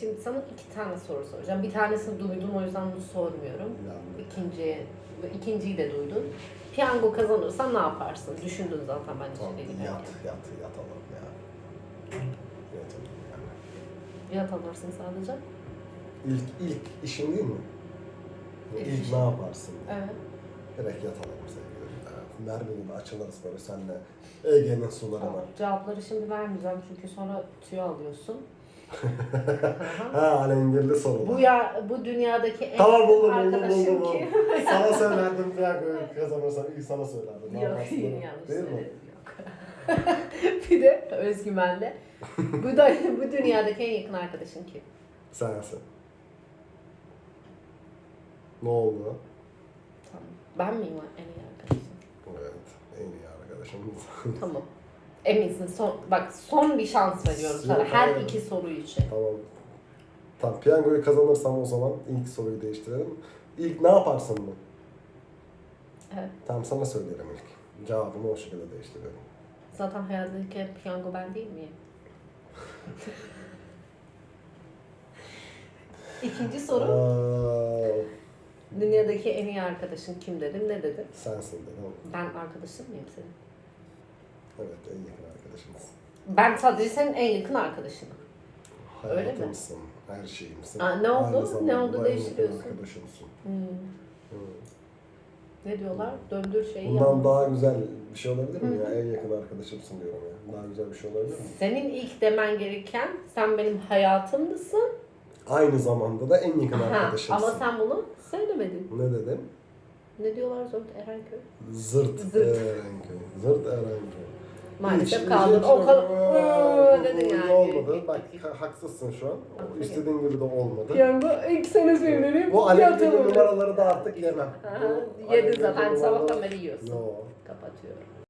Şimdi sana iki tane soru soracağım. Bir tanesini duydum o yüzden bunu sormuyorum. Yani İkinciyi, de duydun. Piyango kazanırsan ne yaparsın? Düşündün zaten bence tamam, şeyle yat, giderken. yat, yatalım ya. Yatalım yani. Yat alırsın sadece. İlk, ilk işin değil mi? İlk İlk, işim. ne yaparsın? Evet. Direkt yatalım sevgilim. Evet. Merve gibi açılırız böyle seninle Ege'nin sularına. Tamam. Cevapları şimdi vermeyeceğim çünkü sonra tüyo alıyorsun. Ha alengirli sorular. bu ya bu dünyadaki en Tamam buldum arkadaşım buldum. kim? buldum. sana söylerdim bir kazanırsam ilk sana söylerdim. Yok yanlış Değil mi? söyledim yok. bir de özgüvenle. bu da bu dünyadaki en yakın arkadaşın kim? Sensin. Ne oldu? Tamam. Ben miyim en iyi arkadaşın? Evet. En iyi arkadaşımız. Tamam. Eminsin son bak son bir şans veriyorum sana Yok, her hayır. iki soru için. tamam. Tamam piyangoyu kazanırsam o zaman ilk soruyu değiştirelim. İlk ne yaparsın mı? Evet. Tamam sana söylerim ilk. Cevabımı o şekilde değiştiriyorum. Zaten hayattaki piyango ben değil miyim? İkinci soru. Aa, Dünyadaki en iyi arkadaşın kim dedim ne dedim? sensin dedim. Ben arkadaşın mıyım senin? Evet en yakın arkadaşımız. Ben sadece senin en yakın arkadaşınım. Öyle mi? Hayatımsın, her şeyimsin. Aa, ne oldu? Aynı Ne zamanda oldu? en yakın Değiştiriyorsun. arkadaşımsın. Hmm. Hı. Ne diyorlar? Döndür şeyi Bundan yanına. daha güzel bir şey olabilir mi ya? En yakın arkadaşımsın diyorum ya. Daha güzel bir şey olabilir mi? Senin ilk demen gereken sen benim hayatımdasın. Aynı zamanda da en yakın arkadaşımsın. ama sen bunu söylemedin. Ne dedim? Ne diyorlar Zort Erenköy? Zırt, Zırt. Erenköy. Zırt Erenköy. Maalesef kaldın. O Aa, dedin bu yani. Olmadı. Bak ha- haksızsın şu an. İstediğin gibi de olmadı. Piyango ilk sene söylerim. Bu alengirli numaraları da artık yemem. Bu Yedin zaten sabahtan beri yiyorsun. Yo. Kapatıyorum.